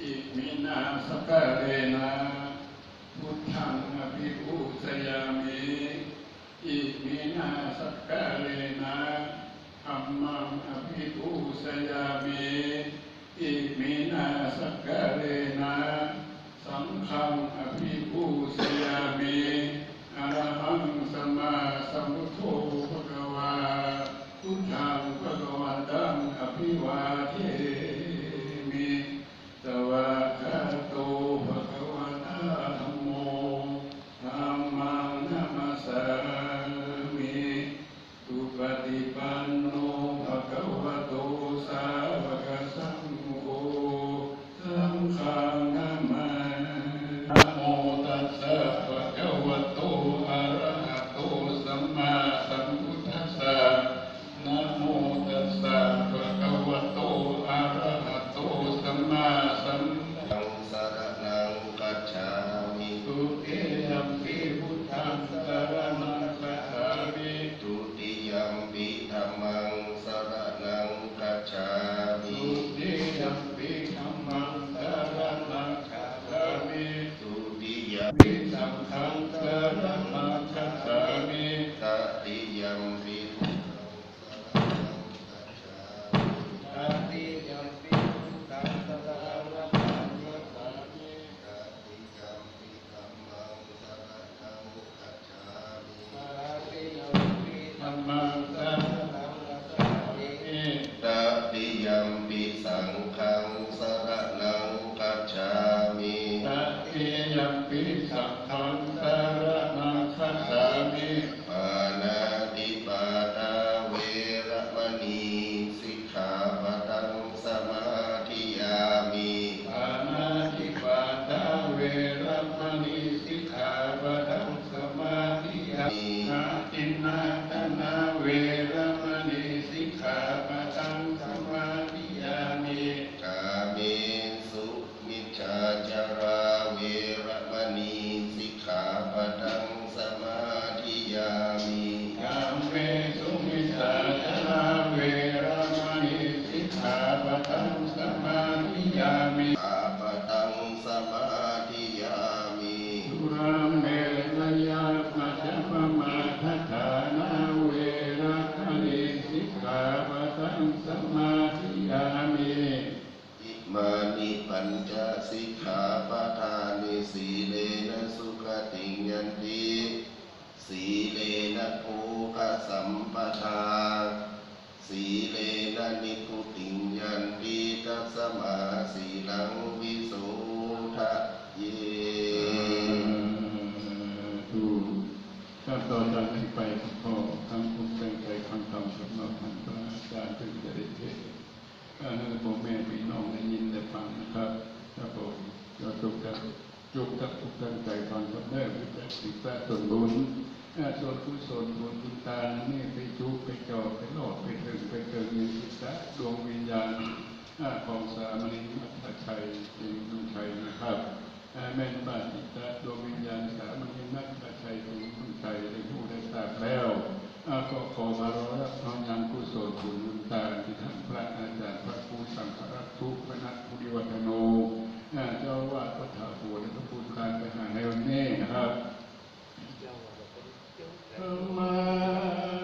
อิมินาสกาเรนะพุทธังอภิภูสยามิอิมินาสกาเรนาอัมมังอภิภูสยามิอิมินาสกาเรนาสังฆังอภิภูส วนบุญส่วนกุศลบุญทาเนี่ยไปจุไปจอไปหลอกไปถึงไปเติมยินสิสะดวงวิญญาณของสามนิมัตชัยจิงดุชัยนะครับแม่นบาจิตะดวงวิญญาณสามนิมัตชัยจิงดุชัยได้ผู้ได้ทราบแล้วก็ขอมาร้อรับน้อมนำกุศลบุญตาที่ท่านพระอาจารย์พระภูสังฆรัตุพนัทภูริวัฒโนเจ้าวาดพระถาบัวและพระพุทธการไปหาในวันนี้นะครับ Amen.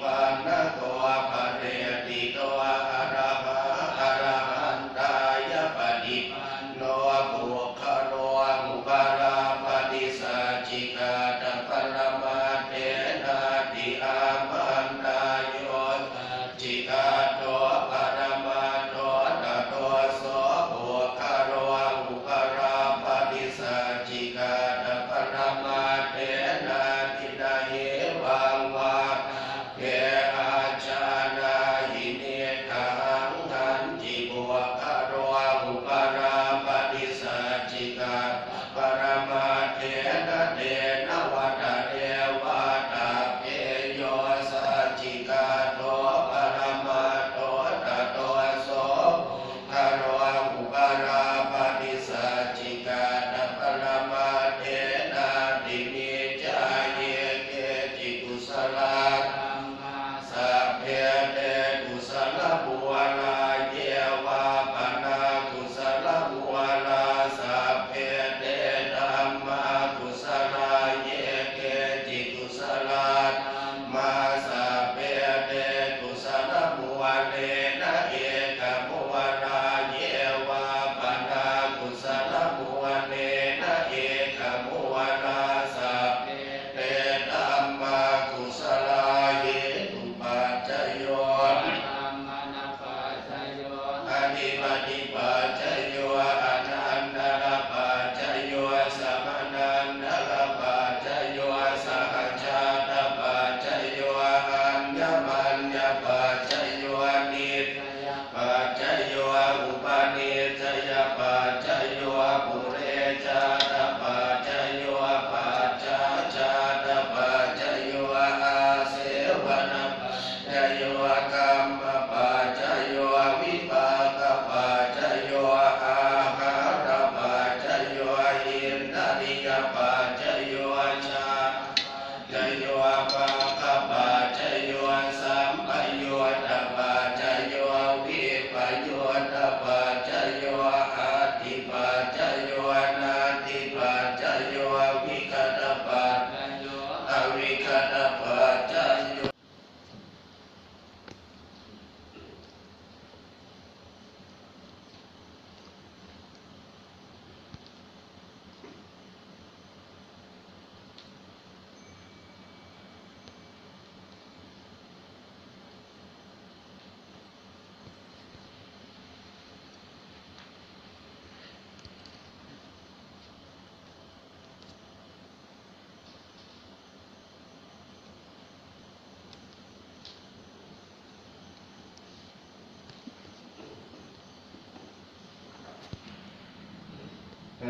ปานนโตปะเรติ ฏิปัจโย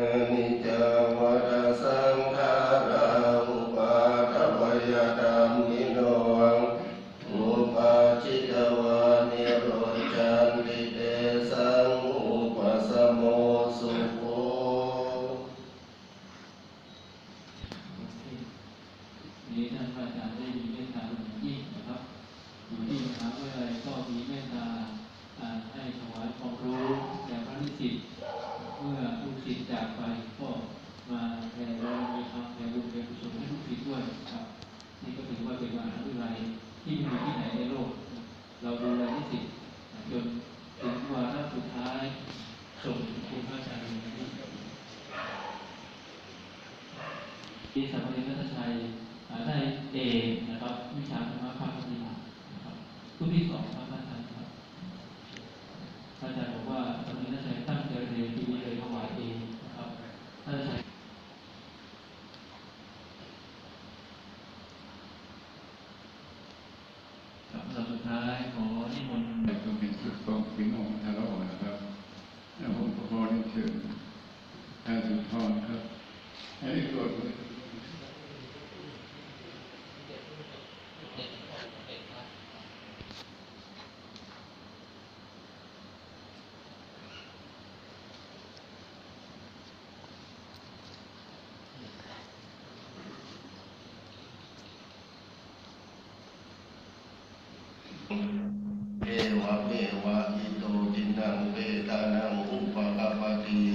Amen. Habib Wahidu Jindang Betanang Upa Kapati